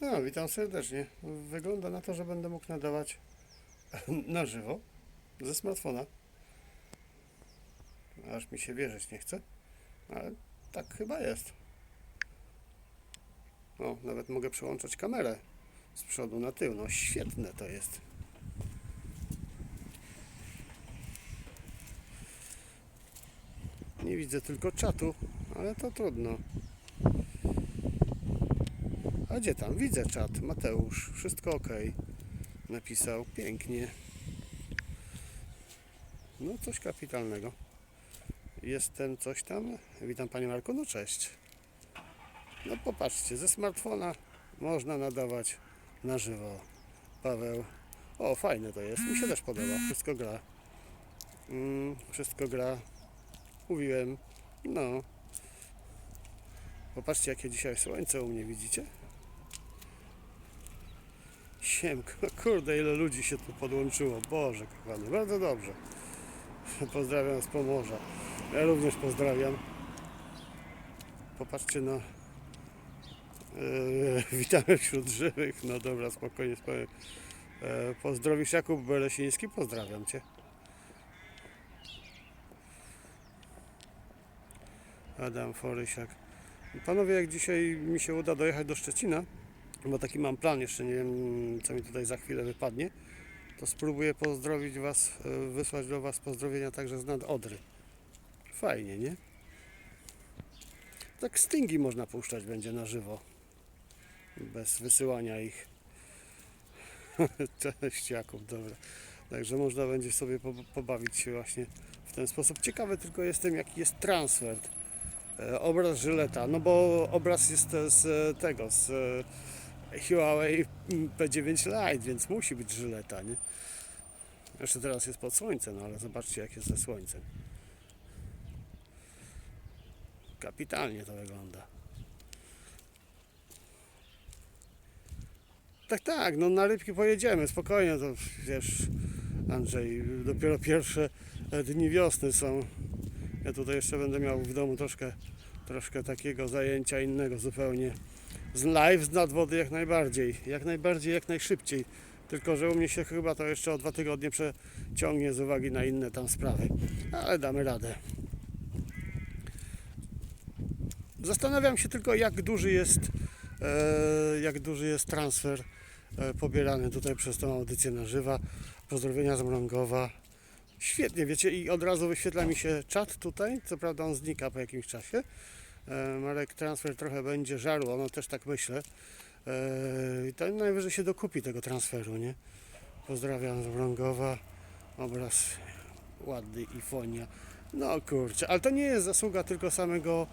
No, witam serdecznie. Wygląda na to, że będę mógł nadawać na żywo ze smartfona. Aż mi się wierzyć nie chce, ale tak chyba jest. O, nawet mogę przełączać kamerę z przodu na tył. No świetne to jest. Nie widzę tylko czatu, ale to trudno. A gdzie tam? Widzę czat. Mateusz. Wszystko ok. Napisał. Pięknie. No coś kapitalnego. Jestem coś tam. Witam Panie Marku. No cześć. No popatrzcie, ze smartfona można nadawać na żywo. Paweł. O, fajne to jest. Mi się też podoba. Wszystko gra. Mm, wszystko gra. Mówiłem. No. Popatrzcie, jakie dzisiaj słońce u mnie widzicie? Siemko, kurde, ile ludzi się tu podłączyło. Boże, kochany, bardzo dobrze. Pozdrawiam z Pomorza. Ja również pozdrawiam. Popatrzcie na... Yy, witamy wśród żywych. No dobra, spokojnie, spokojnie. E, pozdrowisz Jakub Belesiński? Pozdrawiam Cię. Adam Forysiak. Panowie, jak dzisiaj mi się uda dojechać do Szczecina, bo taki mam plan, jeszcze nie wiem, co mi tutaj za chwilę wypadnie, to spróbuję pozdrowić Was, e, wysłać do Was pozdrowienia także z nad Odry. Fajnie, nie? Tak stingi można puszczać będzie na żywo, bez wysyłania ich. Cześć Jakub, dobra. Także można będzie sobie po- pobawić się właśnie w ten sposób. Ciekawy tylko jestem, jaki jest transfer. E, Obraz Żyleta, no bo obraz jest e, z tego, z Huawei P9 Lite, więc musi być Żyleta, nie? Jeszcze teraz jest pod słońcem, no ale zobaczcie jak jest ze słońcem. Kapitalnie to wygląda. Tak, tak, no na rybki pojedziemy, spokojnie, to wiesz, Andrzej, dopiero pierwsze dni wiosny są. Ja tutaj jeszcze będę miał w domu troszkę, troszkę takiego zajęcia innego zupełnie. Z live z nadwody jak najbardziej, jak najbardziej, jak najszybciej. Tylko, że u mnie się chyba to jeszcze o dwa tygodnie przeciągnie z uwagi na inne tam sprawy. Ale damy radę. Zastanawiam się tylko, jak duży jest, e, jak duży jest transfer e, pobierany tutaj przez tą audycję na żywa. Pozdrowienia z Mrągowa. Świetnie, wiecie, i od razu wyświetla mi się czat tutaj. Co prawda on znika po jakimś czasie. E, Marek transfer trochę będzie żarło, no też tak myślę. E, I to najwyżej się dokupi tego transferu, nie? Pozdrawiam z. Obraz ładny i fonia. No kurczę, ale to nie jest zasługa tylko samego